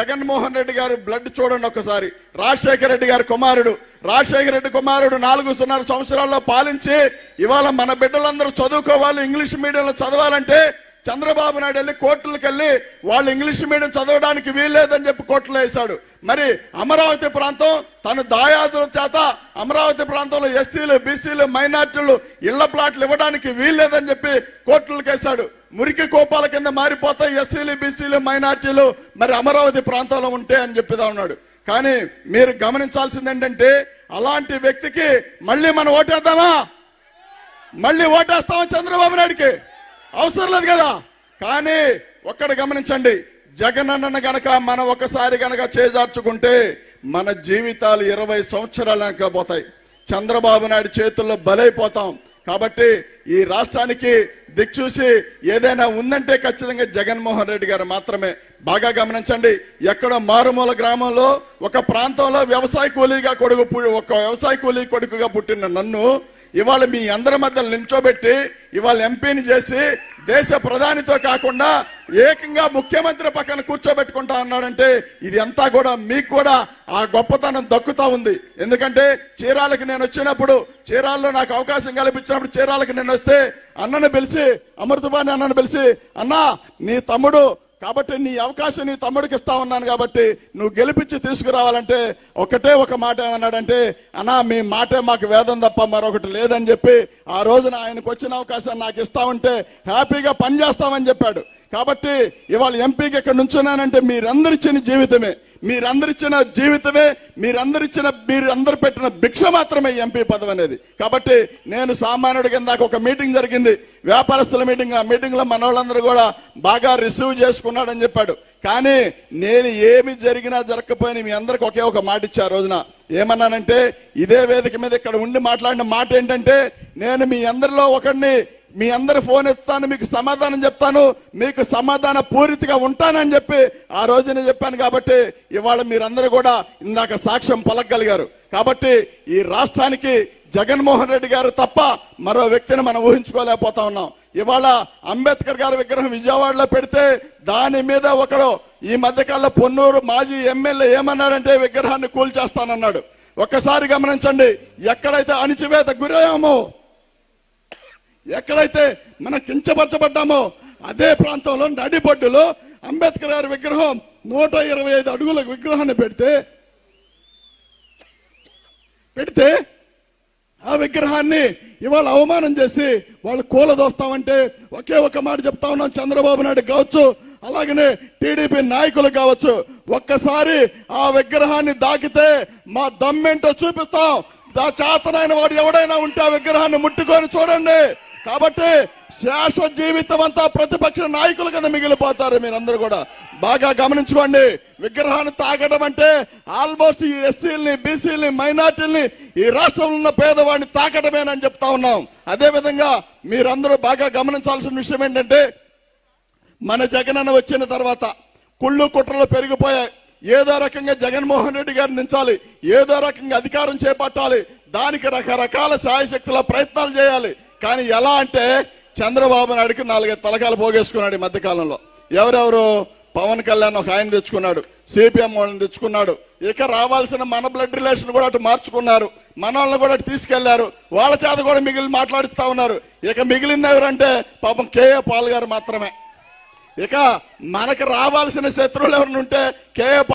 జగన్మోహన్ రెడ్డి గారు బ్లడ్ చూడండి ఒకసారి. రాజశేఖర రెడ్డి గారి కుమారుడు. రాజశేఖర రెడ్డి కుమారుడు నాలుగున్నర సంవత్సరాల్లో పాలించి ఇవాళ మన బిడ్డలందరూ చదువుకోవాలి ఇంగ్లీష్ మీడియంలో చదవాలంటే చంద్రబాబు నాయుడు వెళ్ళి కోర్టులకు వెళ్ళి వాళ్ళు ఇంగ్లీష్ మీడియం చదవడానికి వీల్లేదని చెప్పి కోర్టులో వేశాడు. మరి అమరావతి ప్రాంతం తను దాయాదుల చేత అమరావతి ప్రాంతంలో ఎస్సీలు బీసీలు మైనార్టీలు ఇళ్ళ ప్లాట్లు ఇవ్వడానికి వీల్లేదని చెప్పి కోర్టులకు వేశాడు. మురికి కోపాల కింద మారిపోతాయి ఎస్సీలు బీసీలు మైనార్టీలు మరి అమరావతి ప్రాంతంలో ఉంటే అని చెప్పిదా ఉన్నాడు. కానీ మీరు గమనించాల్సింది ఏంటంటే అలాంటి వ్యక్తికి మళ్ళీ మనం ఓటేద్దామా? మళ్ళీ ఓటేస్తామా చంద్రబాబు నాయుడికి? అవసరం లేదు కదా? కానీ ఒక్కడ గమనించండి జగన్ గనక మనం ఒకసారి గనక చేజార్చుకుంటే మన జీవితాలు ఇరవై సంవత్సరాలు పోతాయి. చంద్రబాబు నాయుడు చేతుల్లో బలైపోతాం. కాబట్టి ఈ రాష్ట్రానికి దిక్చూసి ఏదైనా ఉందంటే ఖచ్చితంగా జగన్మోహన్ రెడ్డి గారు మాత్రమే. బాగా గమనించండి ఎక్కడో మారుమూల గ్రామంలో ఒక ప్రాంతంలో వ్యవసాయ కూలీగా కొడుకు పు- ఒక వ్యవసాయ కూలీ కొడుకుగా పుట్టిన నన్ను ఇవాళ మీ అందరి మధ్య నిల్చోబెట్టి ఇవాళ ఎంపీని చేసి దేశ ప్రధానితో కాకుండా ఏకంగా ముఖ్యమంత్రి పక్కన కూర్చోబెట్టుకుంటా అన్నాడంటే ఇది అంతా కూడా మీకు కూడా ఆ గొప్పతనం దక్కుతా ఉంది. ఎందుకంటే చీరాలకి నేను వచ్చినప్పుడు చీరాల్లో నాకు అవకాశం కల్పించినప్పుడు చీరాలకి నేను వస్తే అన్నను పిలిచి అమృతబాని అన్నను పిలిచి అన్నా నీ తమ్ముడు కాబట్టి నీ అవకాశం నీ తమ్ముడికి ఇస్తా ఉన్నాను కాబట్టి నువ్వు గెలిపించి తీసుకురావాలంటే ఒకటే ఒక మాట ఏమన్నాడంటే అన్నా మీ మాటే మాకు వేదం తప్ప మరొకటి లేదని చెప్పి ఆ రోజున ఆయనకు వచ్చిన అవకాశం నాకు ఇస్తా ఉంటే హ్యాపీగా పనిచేస్తామని చెప్పాడు. కాబట్టి ఇవాళ ఎంపీకి ఇక్కడ నుంచున్నానంటే మీరందరిచ్చిన జీవితమే. మీరందరిచ్చిన జీవితమే మీరందరిచ్చిన మీరందరు పెట్టిన భిక్ష మాత్రమే ఎంపీ పదవి అనేది. కాబట్టి నేను సామాన్యుడి కింద ఒక మీటింగ్ జరిగింది. వ్యాపారస్తుల మీటింగ్ ఆ మీటింగ్లో మన వాళ్ళందరూ కూడా బాగా రిసీవ్ చేసుకున్నాడని చెప్పాడు. కానీ నేను ఏమి జరిగినా జరగకపోయినా మీ అందరికి ఒకే ఒక మాట ఇచ్చా రోజున. ఏమన్నానంటే ఇదే వేదిక మీద ఇక్కడ ఉండి మాట్లాడిన మాట ఏంటంటే నేను మీ అందరిలో ఒకడిని మీ అందరు ఫోన్ ఎత్తాను మీకు సమాధానం చెప్తాను మీకు సమాధాన పూరితిగా ఉంటానని చెప్పి ఆ రోజున చెప్పాను కాబట్టి ఇవాళ మీరందరూ కూడా ఇందాక సాక్ష్యం పలకగలిగారు. కాబట్టి ఈ రాష్ట్రానికి జగన్మోహన్ రెడ్డి గారు తప్ప మరో వ్యక్తిని మనం ఊహించుకోలేకపోతా ఉన్నాం. ఇవాళ అంబేద్కర్ గారి విగ్రహం విజయవాడలో పెడితే దాని మీద ఒకడు ఈ మధ్యకాలంలో పొన్నూరు మాజీ ఎమ్మెల్యే ఏమన్నాడంటే విగ్రహాన్ని కూల్చేస్తానన్నాడు. ఒక్కసారి గమనించండి ఎక్కడైతే అణిచివేత గురయ్యామో ఎక్కడైతే మనం కించపరచబడ్డామో అదే ప్రాంతంలో నడిబొడ్డులో అంబేద్కర్ గారి విగ్రహం నూట ఇరవై ఐదు అడుగుల విగ్రహాన్ని పెడితే పెడితే ఆ విగ్రహాన్ని ఇవాళ అవమానం చేసి వాళ్ళు కూలదోస్తామంటే ఒకే ఒక మాట చెప్తా ఉన్నాం చంద్రబాబు నాయుడు కావచ్చు అలాగనే టీడీపీ నాయకులు కావచ్చు. ఒక్కసారి ఆ విగ్రహాన్ని దాకితే మా దమ్మేంటో చూపిస్తాం. దా చేతనైన వాడు ఎవడైనా ఉంటే ఆ విగ్రహాన్ని ముట్టుకొని చూడండి. కాబట్టి శాశ్వత జీవితం అంతా ప్రతిపక్ష నాయకులు కింద మిగిలిపోతారు మీరందరూ కూడా. బాగా గమనించుకోండి. విగ్రహాన్ని తాకడం అంటే ఆల్మోస్ట్ ఈ ఎస్సీలని బీసీలని మైనార్టీలని ఈ రాష్ట్రంలో ఉన్న పేదవాడిని తాకడమేనని చెప్తా ఉన్నాం. అదే విధంగా మీరందరూ బాగా గమనించాల్సిన విషయం ఏంటంటే మన జగనన్న వచ్చిన తర్వాత కుళ్ళు కుట్రలు పెరిగిపోయాయి. ఏదో రకంగా జగన్మోహన్ రెడ్డి గారిని నించాలి. ఏదో రకంగా అధికారం చేపట్టాలి. దానికి రకరకాల శాయశక్తుల ప్రయత్నాలు చేయాలి. కానీ ఎలా అంటే చంద్రబాబు నాయుడుకి నాలుగైదు తలకాలు పోగేసుకున్నాడు ఈ మధ్యకాలంలో. ఎవరెవరు? పవన్ కళ్యాణ్ ఒక ఆయన తెచ్చుకున్నాడు. సిపిఎం వాళ్ళని తెచ్చుకున్నాడు. ఇక రావాల్సిన మన బ్లడ్ రిలేషన్ కూడా అటు మార్చుకున్నారు. మన వాళ్ళని కూడా అటు తీసుకెళ్ళారు. వాళ్ళ చేత కూడా మిగిలిన మాట్లాడిస్తా ఉన్నారు. ఇక మిగిలింది ఎవరంటే పాపం కేఏ పాల్ గారు మాత్రమే. ఇక మనకు రావాల్సిన శత్రువులు ఎవరిని ఉంటే కేఏ